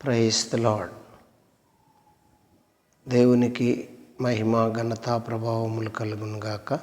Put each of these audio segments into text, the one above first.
Price the lord దేవునికి మహిమ ఘనత ప్రభావములు కలుగును గాక.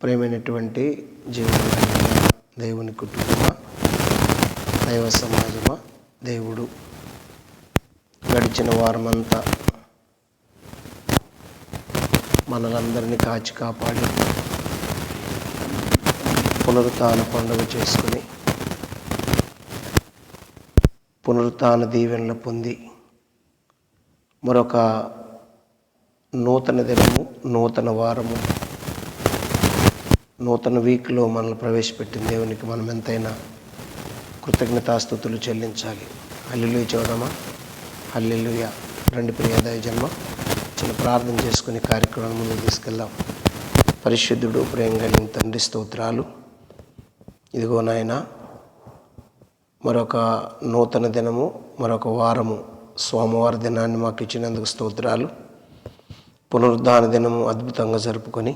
ప్రేమైనటువంటి జీవన దేవుని కుటుంబ దైవ సమాజమా దేవుడు గడిచిన వారమంతా మనలందరినీ కాచి కాపాడి పునరుత్న పండుగ చేసుకుని పునరుత్న దీవెనలు పొంది మరొక నూతన దినము నూతన వారము నూతన వీక్లో మనల్ని ప్రవేశపెట్టిన దేవునికి మనం ఎంతైనా కృతజ్ఞతాస్థుతులు చెల్లించాలి. హల్లులు చూడమా హల్లెలుయ. రెండు ప్రియాదాయ జన్మ. చిన్న ప్రార్థన చేసుకుని కార్యక్రమం ముందుకు తీసుకెళ్దాం. పరిశుద్ధుడు ప్రేమ కలిగిన తండ్రి స్తోత్రాలు. ఇదిగో నాయన మరొక నూతన దినము మరొక వారము సోమవారం దినాన్ని మాకు ఇచ్చినందుకు స్తోత్రాలు. పునరుద్ధాన దినము అద్భుతంగా జరుపుకొని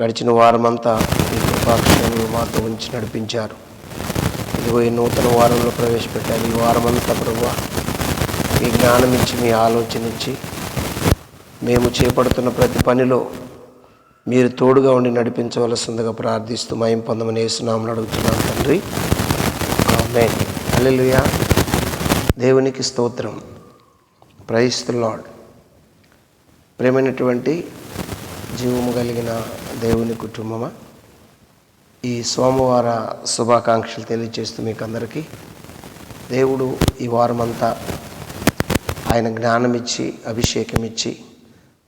గడిచిన వారమంతా ఈ కృపాక్షణలు మాతో ఉంచి నడిపించారు. ఇదిగో ఈ నూతన వారంలో ప్రవేశపెట్టారు. ఈ వారమంతా ప్రభు మీ జ్ఞానం ఇచ్చి మీ ఆలోచన ఇచ్చి మేము చేపడుతున్న ప్రతి పనిలో మీరు తోడుగా ఉండి నడిపించవలసిందిగా ప్రార్థిస్తూ మయం పొందమని వేసునామని అడుగుతున్నాను తండ్రి. ఆమె అల్లెలుయా దేవునికి స్తోత్రం. ప్రైస్ లాడ్ ప్రేమైనటువంటి జీవము కలిగిన దేవుని కుటుంబమా? ఈ సోమవార శుభాకాంక్షలు తెలియజేస్తూ మీకు అందరికీ దేవుడు ఈ వారమంతా ఆయన జ్ఞానమిచ్చి అభిషేకమిచ్చి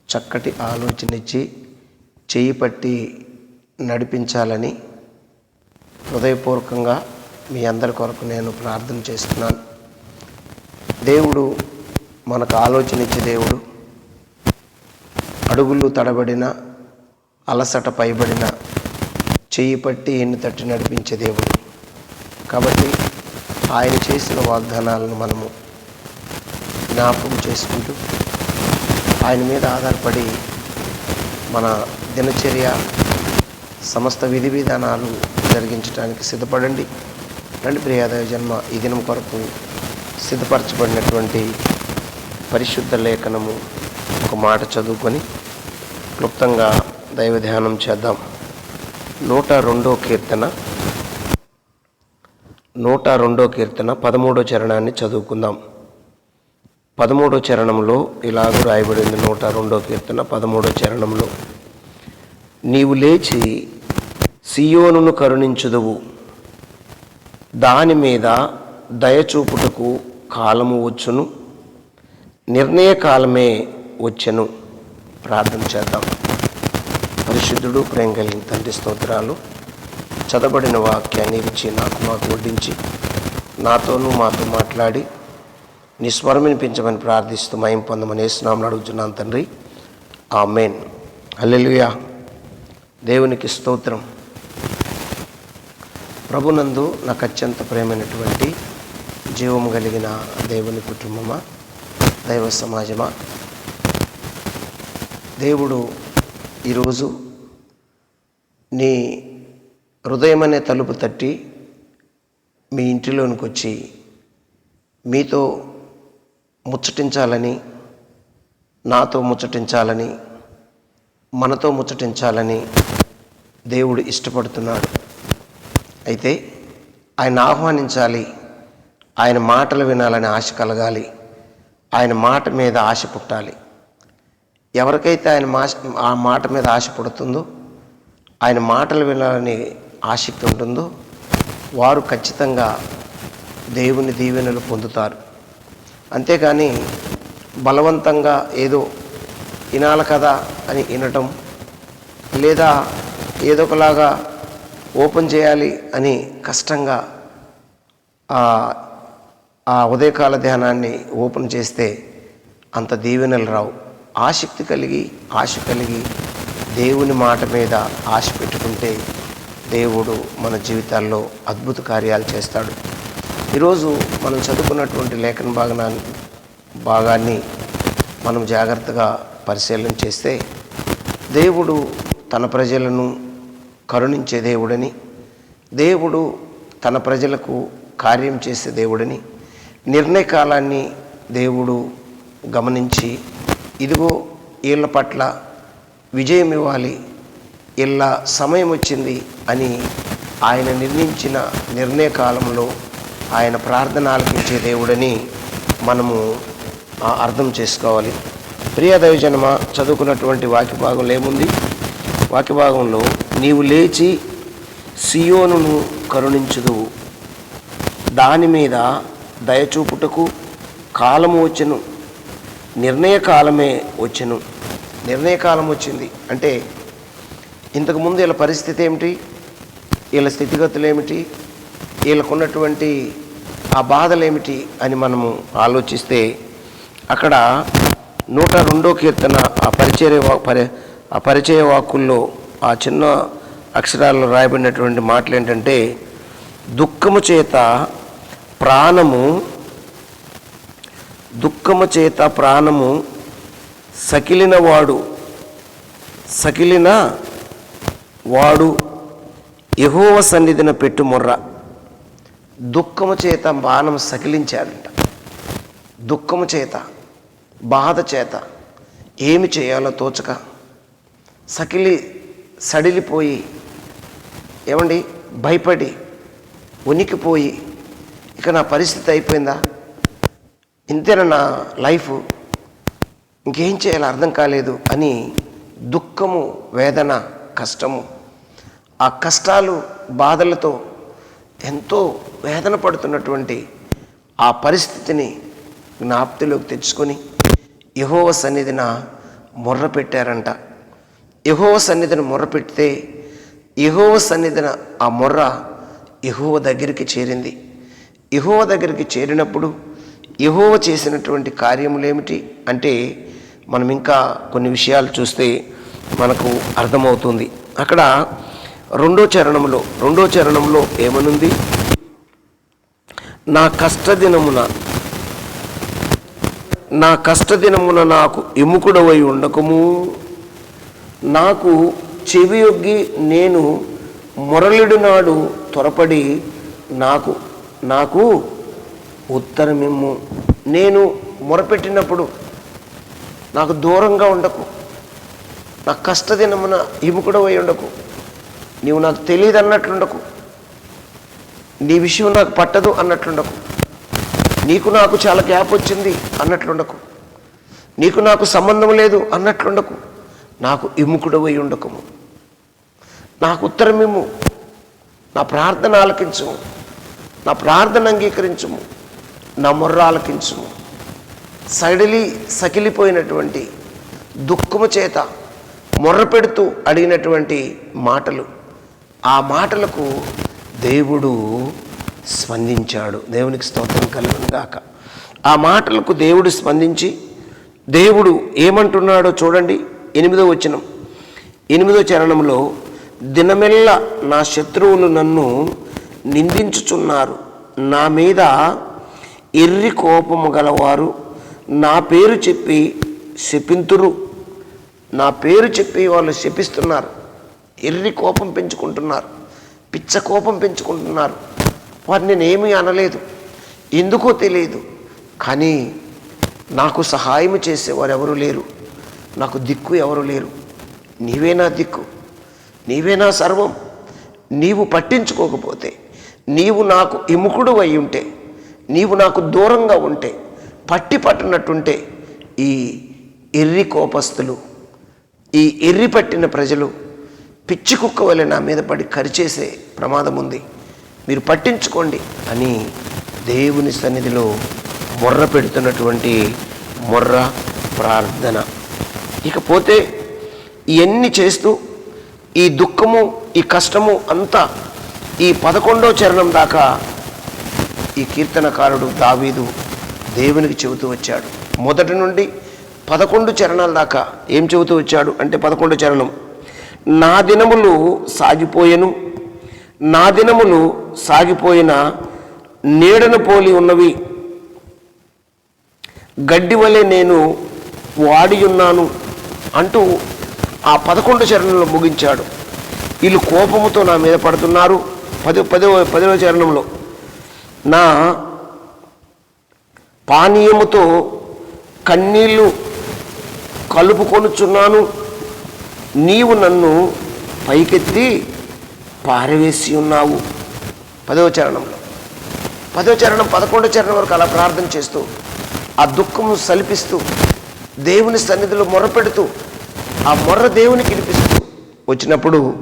చక్కటి ఆలోచన ఇచ్చి చేయి పట్టి నడిపించాలని హృదయపూర్వకంగా మీ అందరి కొరకు నేను ప్రార్థన చేస్తున్నాను. దేవుడు మనకు ఆలోచన ఇచ్చే దేవుడు. అడుగులు తడబడిన అలసట పైబడిన చెయ్యి పట్టి ఎన్ని తట్టి నడిపించే దేవుడు. కాబట్టి ఆయన చేసిన వాగ్దానాలను మనము జ్ఞాపకం చేసుకుంటూ ఆయన మీద ఆధారపడి మన దినచర్య సమస్త విధి విధానాలు జరిగించడానికి సిద్ధపడండి. రెండు ప్రియాదయ జన్మ ఈ దినం కొరకు సిద్ధపరచబడినటువంటి పరిశుద్ధ లేఖనము ఒక మాట చదువుకొని క్లుప్తంగా దైవ ధ్యానం చేద్దాం. నూట రెండో కీర్తన. నూట రెండో కీర్తన పదమూడో చరణాన్ని చదువుకుందాం. పదమూడో చరణంలో ఇలాగూ రాయబడింది నూట రెండో కీర్తన పదమూడో చరణంలో. నీవు లేచి సియోనును కరుణించుదువు. దాని మీద దయచూపుటకు కాలము వచ్చును. నిర్ణయ కాలమే వచ్చెను. ప్రార్థన చేద్దాం. పరిశుద్ధుడు ప్రేమ కలిగిన తండ్రి స్తోత్రాలు చదవబడిన వాక్యాన్ని ఇచ్చి నాకు మాకు వడ్డించి నాతోనూ మాతో మాట్లాడి నీ స్వరం వినిపించమని ప్రార్థిస్తూ మయం పొందమని వేసినామని అడుగుతున్నాను తండ్రి. ఆ మెయిన్ అల్లెలుయా దేవునికి స్తోత్రం. ప్రభునందు నాకు అత్యంత ప్రేమైనటువంటి జీవము కలిగిన దేవుని కుటుంబమా దైవ సమాజమా? దేవుడు ఈరోజు నీ హృదయం అనే తలుపు తట్టి మీ ఇంటిలోనికి వచ్చి మీతో ముచ్చటించాలని నాతో ముచ్చటించాలని మనతో ముచ్చటించాలని దేవుడు ఇష్టపడుతున్నాడు. అయితే ఆయన ఆహ్వానించాలి. ఆయన మాటలు వినాలని ఆశ కలగాలి. ఆయన మాట మీద ఆశ పుట్టాలి. ఎవరికైతే ఆయన మా ఆ మాట మీద ఆశ పుడుతుందో ఆయన మాటలు వినాలని ఆసక్తి ఉంటుందో వారు ఖచ్చితంగా దేవుని దీవెనలు పొందుతారు. అంతేకాని బలవంతంగా ఏదో వినాలి కదా అని వినటం లేదా ఏదో ఒకలాగా ఓపెన్ చేయాలి అని కష్టంగా ఆ ఉదయకాల ధ్యానాన్ని ఓపెన్ చేస్తే అంత దీవెనలు రావు ఆసక్తి కలిగి ఆశ కలిగి దేవుని మాట మీద ఆశ పెట్టుకుంటే దేవుడు మన జీవితాల్లో అద్భుత కార్యాలు చేస్తాడు. ఈరోజు మనం చదువుకున్నటువంటి లేఖన భాగనాన్ని భాగాన్ని మనం జాగ్రత్తగా పరిశీలన చేస్తే దేవుడు తన ప్రజలను కరుణించే దేవుడని దేవుడు తన ప్రజలకు కార్యం చేసే దేవుడని నిర్ణయ కాలాన్ని దేవుడు గమనించి ఇదిగో వీళ్ళ పట్ల విజయం ఇవ్వాలి వీళ్ళ సమయం వచ్చింది అని ఆయన నిర్ణయించిన నిర్ణయ కాలంలో ఆయన ప్రార్థన ఆలకించే దేవుడని మనము అర్థం చేసుకోవాలి. ప్రియ దైవజనమ చదువుకున్నటువంటి వాక్య భాగంలో ఏముంది? వాక్య భాగంలో నీవు లేచి సియోనును కరుణించదు. దాని మీద దయచూపుటకు కాలము వచ్చెను. నిర్ణయ కాలమే వచ్చెను. నిర్ణయ కాలం వచ్చింది అంటే ఇంతకుముందు వీళ్ళ పరిస్థితి ఏమిటి? వీళ్ళ స్థితిగతులు ఏమిటి? వీళ్ళకున్నటువంటి ఆ బాధలు ఏమిటి అని మనము ఆలోచిస్తే అక్కడ నూట రెండో కీర్తన ఆ పరిచయ పరి ఆ పరిచయ వాక్కుల్లో ఆ చిన్న అక్షరాల్లో రాయబడినటువంటి మాటలు ఏంటంటే దుఃఖము చేత ప్రాణము దుఃఖము చేత ప్రాణము సకిలిన వాడు సకిలిన వాడు యహోవ సన్నిధిన పెట్టు మొర్ర. దుఃఖము చేత బాణం సకిలించాడంట. దుఃఖము చేత బాధ చేత ఏమి చేయాలో తోచక సకిలి సడిలిపోయి ఏమండి భయపడి ఉనికిపోయి ఇక నా పరిస్థితి అయిపోయిందా? ఇంతేనా నా లైఫ్? ఇంకేం చేయాలో అర్థం కాలేదు అని దుఃఖము వేదన కష్టము ఆ కష్టాలు బాధలతో ఎంతో వేదన పడుతున్నటువంటి ఆ పరిస్థితిని జ్ఞాప్తిలోకి తెచ్చుకొని యహోవ సన్నిధిన మొర్ర పెట్టారంట యహోవ సన్నిధిని మొర్ర పెడితే యహోవ సన్నిధిన ఆ మొర్ర యహోవ దగ్గరికి చేరింది. యహోవ దగ్గరికి చేరినప్పుడు యహోవ చేసినటువంటి కార్యములేమిటి అంటే మనం ఇంకా కొన్ని విషయాలు చూస్తే మనకు అర్థమవుతుంది. అక్కడ రెండో చరణంలో రెండో చరణంలో ఏమనుంది? నా కష్టదినమున నా కష్టదినమున నాకు ఎముకుడవై ఉండకము. నాకు చెవియొగ్గి నేను మురళుడు నాడు త్వరపడి నాకు నాకు ఉత్తరమిమ్ము. నేను మొరపెట్టినప్పుడు నాకు దూరంగా ఉండకు. నా కష్టదినమున ఇముకుడవై ఉండకు. నీవు నాకు తెలియదు అన్నట్లుండకు నీ విషయం నాకు పట్టదు అన్నట్లుండకు. నీకు నాకు చాలా గ్యాప్ వచ్చింది అన్నట్లుండకు. నీకు నాకు సంబంధం లేదు అన్నట్లుండకు. నాకు ఇముకుడవై ఉండకము. నాకు ఉత్తరమిము నా ప్రార్థన ఆలకించుము. నా ప్రార్థన అంగీకరించము. నా మొర్ర ఆలకించము. సడిలి సకిలిపోయినటువంటి దుఃఖము చేత మొర్ర పెడుతూ అడిగినటువంటి మాటలు. ఆ మాటలకు దేవుడు స్పందించాడు. దేవునికి స్తోత్రం కలుగునుగాక ఆ మాటలకు దేవుడు స్పందించి దేవుడు ఏమంటున్నాడో చూడండి. ఎనిమిదో వచనం. ఎనిమిదో చరణంలో దినమెల్ల నా శత్రువులు నన్ను నిందించుచున్నారు. నా మీద ఎర్రి కోపము గలవారు నా పేరు చెప్పి శపింతురు. నా పేరు చెప్పి వాళ్ళు శపిస్తున్నారు. ఎర్రి కోపం పెంచుకుంటున్నారు. పిచ్చ కోపం పెంచుకుంటున్నారు. వారు నేనేమీ అనలేదు. ఎందుకో తెలియదు. కానీ నాకు సహాయం చేసేవారు ఎవరు లేరు. నాకు దిక్కు ఎవరు లేరు. నీవే నా దిక్కు. నీవే నా సర్వం. నీవు పట్టించుకోకపోతే నీవు నాకు ఇముకుడు అయి ఉంటే నీవు నాకు దూరంగా ఉంటే పట్టి పట్టినట్టుంటే ఈ ఎర్రి కోపస్తులు ఈ ఎర్రి పట్టిన ప్రజలు పిచ్చి కుక్క వలె నా మీద పడి కరిచేసే ప్రమాదం ఉంది. మీరు పట్టించుకోండి అని దేవుని సన్నిధిలో మొర్ర పెడుతున్నటువంటి మొర్ర ప్రార్థన. ఇకపోతే ఇవన్నీ చేస్తూ ఈ దుఃఖము ఈ కష్టము అంతా ఈ పదకొండో చరణం దాకా ఈ కీర్తనకారుడు దావీదు దేవునికి చెబుతూ వచ్చాడు. మొదటి నుండి పదకొండు చరణాల దాకా ఏం చెబుతూ వచ్చాడు అంటే పదకొండు చరణం నా దినములు సాగిపోయెను నా దినములు సాగిపోయిన నీడను పోలి ఉన్నవి. గడ్డి వలె నేను వాడియున్నాను అంటూ ఆ పదకొండు చరణంలో ముగించాడు. వీళ్ళు కోపముతో నా మీద పడుతున్నారు. పది పదో పదవ చరణంలో. నా పానీయముతో కన్నీళ్ళు కలుపుకొనుచున్నాను. నీవు నన్ను పైకెత్తి పారవేసి ఉన్నావు. పదవ చరణంలో. పదవ చరణం పదకొండో చరణం వరకు అలా ప్రార్థన చేస్తూ ఆ దుఃఖము సలిపిస్తూ దేవుని సన్నిధిలో మొరపెడుతూ ఆ మొర్ర దేవునికి వినిపిస్తూ వచ్చినప్పుడు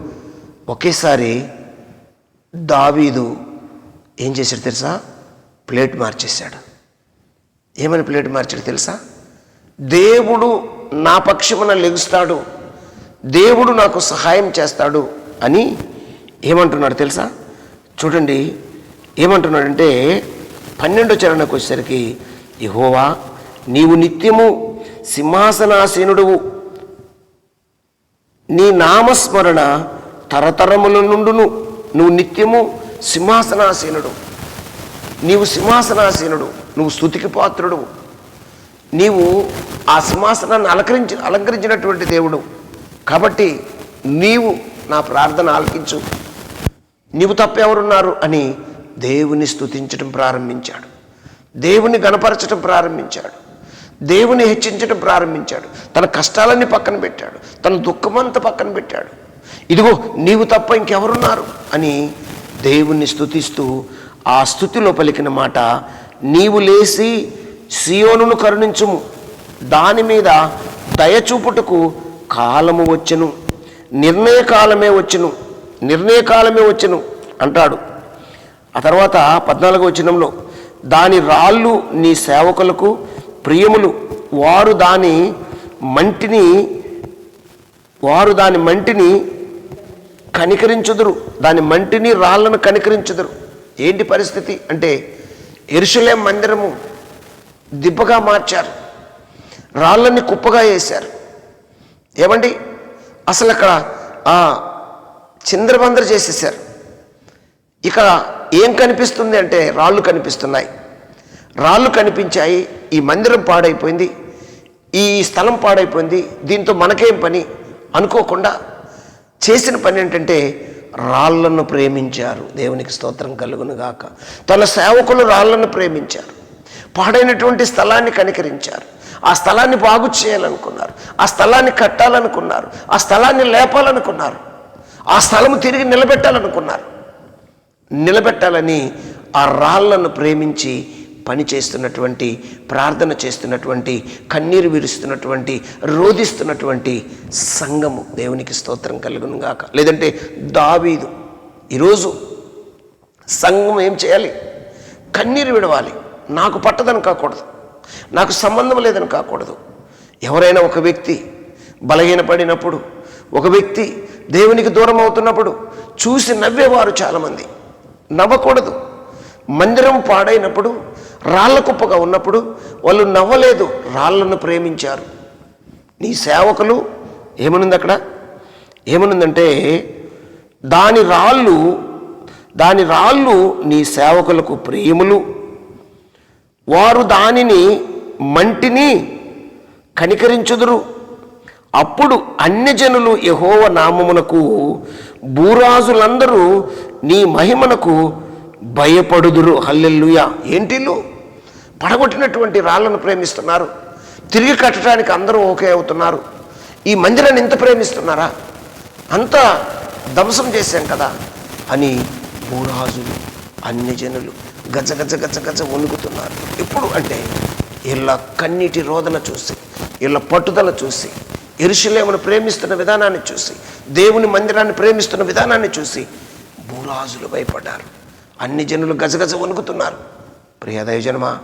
ఒకేసారి దావీదు ఏం చేశాడు తెలుసా? ప్లేట్ మార్చేశాడు. ఏమని ప్లేట్ మార్చాడు తెలుసా? దేవుడు నా పక్షమున లెగుస్తాడు దేవుడు నాకు సహాయం చేస్తాడు అని ఏమంటున్నాడు తెలుసా? చూడండి ఏమంటున్నాడంటే పన్నెండో చరణకు వచ్చేసరికి యహోవా నీవు నిత్యము సింహాసనాసీనుడువు. నీ నామస్మరణ తరతరముల నుండును. నువ్వు నిత్యము సింహాసనాసీనుడు. నీవు సింహాసనాసీనుడు. నువ్వు స్థుతికి పాత్రుడు నీవు ఆ సింహాసనాన్ని అలంకరించి అలంకరించినటువంటి దేవుడు. కాబట్టి నీవు నా ప్రార్థన ఆలకించు. నీవు తప్పెవరున్నారు అని దేవుని స్థుతించడం ప్రారంభించాడు. దేవుని గణపరచడం ప్రారంభించాడు. దేవుని హెచ్చించడం ప్రారంభించాడు. తన కష్టాలన్నీ పక్కన పెట్టాడు. తన దుఃఖమంతా పక్కన పెట్టాడు. ఇదిగో నీవు తప్ప ఇంకెవరున్నారు? అని దేవుణ్ణి స్థుతిస్తూ ఆ స్థుతిలో పలికిన మాట నీవు లేచి సియోనును కరుణించుము. దాని మీద దయచూపుటకు కాలము వచ్చును. నిర్ణయ కాలమే నిర్ణయకాలమే నిర్ణయ కాలమే అంటాడు. ఆ తర్వాత పద్నాలుగో వచ్చినంలో దాని రాళ్ళు నీ సేవకులకు ప్రియములు. వారు దాని మంటిని వారు దాని మంటిని కనికరించుదురు. దాని మంటిని రాళ్ళను కనికరించుదురు. ఏంటి పరిస్థితి? అంటే ఎరుషులేం మందిరము దిబ్బగా మార్చారు. రాళ్ళని కుప్పగా వేశారు. ఏమండి? అసలు అక్కడ చిందరబందర చేసేసారు ఇక ఏం కనిపిస్తుంది అంటే రాళ్ళు కనిపిస్తున్నాయి. రాళ్ళు కనిపించాయి ఈ మందిరం పాడైపోయింది ఈ స్థలం పాడైపోయింది దీంతో మనకేం పని? అనుకోకుండా చేసిన పని ఏంటంటే రాళ్ళను ప్రేమించారు. దేవునికి స్తోత్రం కలుగును గాక. తన సేవకులు రాళ్ళను ప్రేమించారు. పాడైనటువంటి స్థలాన్ని కనికరించారు. ఆ స్థలాన్ని బాగు చేయాలనుకున్నారు. ఆ స్థలాన్ని కట్టాలనుకున్నారు. ఆ స్థలాన్ని లేపాలనుకున్నారు. ఆ స్థలము తిరిగి నిలబెట్టాలనుకున్నారు. నిలబెట్టాలని ఆ రాళ్ళను ప్రేమించి పని చేస్తున్నటువంటి ప్రార్థన చేస్తున్నటువంటి కన్నీరు విరుస్తున్నటువంటి రోధిస్తున్నటువంటి సంఘము దేవునికి స్తోత్రం కలుగును గాక. లేదంటే దావీదు ఈరోజు సంఘం ఏం చేయాలి? కన్నీరు విడవాలి. నాకు పట్టదని కాకూడదు. నాకు సంబంధం లేదని కాకూడదు. ఎవరైనా ఒక వ్యక్తి బలహీనపడినప్పుడు ఒక వ్యక్తి దేవునికి దూరం అవుతున్నప్పుడు చూసి నవ్వేవారు చాలామంది. నవ్వకూడదు. మందిరం పాడైనప్పుడు రాళ్ళ కుప్పగా ఉన్నప్పుడు వాళ్ళు నవ్వలేదు రాళ్ళను ప్రేమించారు. నీ సేవకులు ఏమనుంది అక్కడ? ఏమనుందంటే దాని రాళ్ళు దాని రాళ్ళు నీ సేవకులకు ప్రేములు. వారు దానిని మంటిని కనికరించుదురు. అప్పుడు అన్యజనులు యహోవ నామమునకు భూరాజులందరూ నీ మహిమనకు భయపడుదురు. హల్లెల్లుయా ఏంటిల్లు? పడగొట్టినటువంటి రాళ్ళను ప్రేమిస్తున్నారు. తిరిగి కట్టడానికి అందరూ ఓకే అవుతున్నారు. ఈ మందిరాన్ని ఇంత ప్రేమిస్తున్నారా? అంత ధ్వంసం చేశాం కదా. అని భూరాజులు అన్ని జనులు గజ గజ గజ గజ వణుకుతున్నారు. ఎప్పుడు అంటే వీళ్ళ కన్నీటి రోదన చూసి వీళ్ళ పట్టుదల చూసి ఎరుషులేమును ప్రేమిస్తున్న విధానాన్ని చూసి దేవుని మందిరాన్ని ప్రేమిస్తున్న విధానాన్ని చూసి భూరాజులు భయపడ్డారు. అన్ని జనులు గజగజ వణుకుతున్నారు. ప్రియదయ జనమా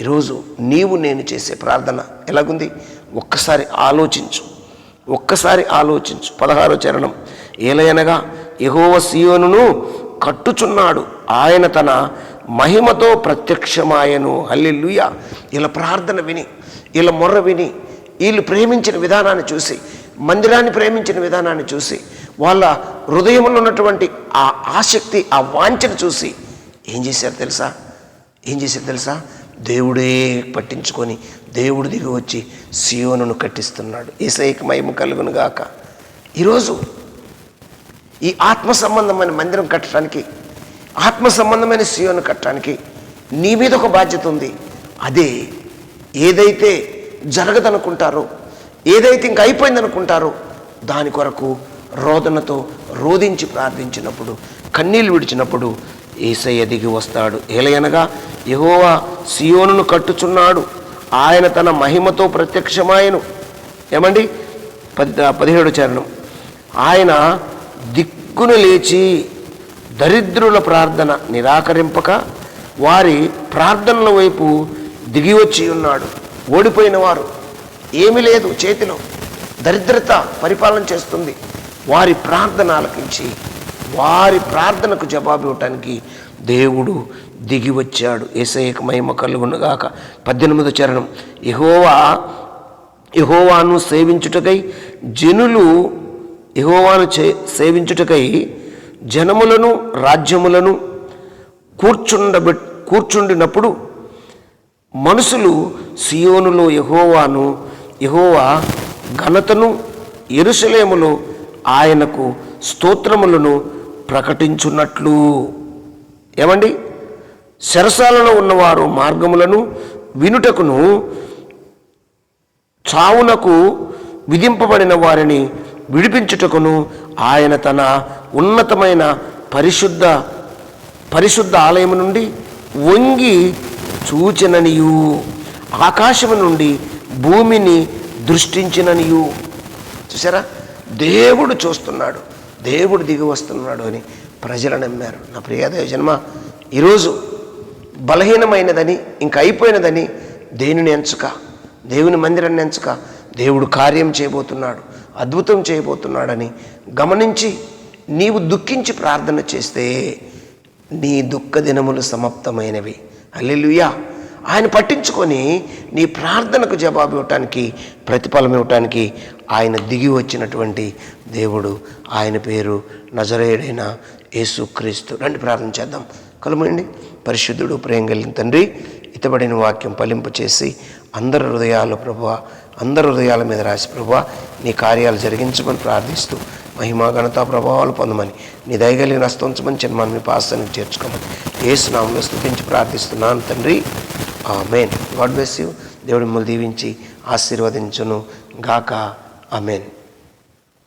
ఈరోజు నీవు నేను చేసే ప్రార్థన ఎలాగుంది? ఒక్కసారి ఆలోచించు. ఒక్కసారి ఆలోచించు. పదహారో చరణం. ఏలయనగా యహోవ సీయోను కట్టుచున్నాడు. ఆయన తన మహిమతో ప్రత్యక్షమాయను. హల్లెలూయా. ఇలా ప్రార్థన విని ఇలా మొర్ర విని వీళ్ళు ప్రేమించిన విధానాన్ని చూసి మందిరాన్ని ప్రేమించిన విధానాన్ని చూసి వాళ్ళ హృదయంలో ఉన్నటువంటి ఆ ఆసక్తి ఆ వాంఛను చూసి ఏం చేశారు తెలుసా? ఏం చేశారు తెలుసా? దేవుడే పట్టించుకొని దేవుడు దిగి వచ్చి సియోనును కట్టిస్తున్నాడు. ఏసైక మహిమ కలుగును గాక. ఈరోజు ఈ ఆత్మ సంబంధమైన మందిరం కట్టడానికి ఆత్మ సంబంధమైన సియోను కట్టడానికి నీ మీద ఒక బాధ్యత ఉంది. అదే ఏదైతే జరగదనుకుంటారో ఏదైతే ఇంక అయిపోయిందనుకుంటారో దాని కొరకు రోదనతో రోధించి ప్రార్థించినప్పుడు కన్నీళ్ళు విడిచినప్పుడు ఏసయ్య దిగి వస్తాడు. ఏలయనగా యహోవా సియోనును కట్టుచున్నాడు. ఆయన తన మహిమతో ప్రత్యక్షమాయను. ఏమండి? పది పదిహేడు చరణం. ఆయన దిక్కును లేచి దరిద్రుల ప్రార్థన నిరాకరింపక వారి ప్రార్థనల వైపు దిగి వచ్చి ఉన్నాడు. ఓడిపోయిన వారు. ఏమీ లేదు చేతిలో. దరిద్రత పరిపాలన చేస్తుంది. వారి ప్రార్థన ఆలకించి వారి ప్రార్థనకు జవాబు ఇవ్వటానికి దేవుడు దిగి వచ్చాడు. ఏసైక మహిమ కలుగునుగాక. పద్దెనిమిదో చరణం. యహోవా యహోవాను సేవించుటకై జనులు యహోవాను చే సేవించుటకై జనములను రాజ్యములను కూర్చుండబె కూర్చుండినప్పుడు మనుషులు సియోనులో యహోవాను యహోవా ఘనతను ఎరుసలేములో ఆయనకు స్తోత్రములను ప్రకటించున్నట్లు. ఏమండి? శరసాలలో ఉన్నవారు మార్గములను వినుటకును చావునకు విధింపబడిన వారిని విడిపించుటకును ఆయన తన ఉన్నతమైన పరిశుద్ధ పరిశుద్ధ ఆలయం నుండి వంగి చూచిననియు. ఆకాశము నుండి భూమిని దృష్టించిననియు. చూసారా దేవుడు చూస్తున్నాడు. దేవుడు దిగి వస్తున్నాడు అని ప్రజలు నమ్మారు. నా ప్రియాదేవ జన్మ ఈరోజు బలహీనమైనదని ఇంక అయిపోయినదని దేనిని ఎంచక? దేవుని మందిరాన్ని ఎంచక? దేవుడు కార్యం చేయబోతున్నాడు అద్భుతం చేయబోతున్నాడని గమనించి నీవు దుఃఖించి ప్రార్థన చేస్తే నీ దుఃఖ దినములు సమాప్తమైనవి. అల్లెలుయా ఆయన పట్టించుకొని నీ ప్రార్థనకు జవాబు ఇవ్వటానికి ప్రతిఫలం ఇవ్వటానికి ఆయన దిగి వచ్చినటువంటి దేవుడు ఆయన పేరు నజరేయుడైన యేసుక్రీస్తు రండి ప్రార్థన చేద్దాం. కలమండి పరిశుద్ధుడు ప్రేమ కలిగిన తండ్రి ఇతబడిన వాక్యం పలింపు చేసి అందరి హృదయాలు ప్రభువ అందరి హృదయాల మీద రాసి ప్రభువ నీ కార్యాలు జరిగించమని ప్రార్థిస్తూ మహిమా ఘనత ప్రభావాలు పొందమని నీ దయగలిగిన హస్తంచమని చిన్నమని మీ పాస్తానికి చేర్చుకోమని ఏసునామంలో స్థుతించి ప్రార్థిస్తున్నాను తండ్రి. ఆమెన్. God bless you. దేవుడి మిమ్మల్ని దీవించి ఆశీర్వదించును గాక. ఆమెన్.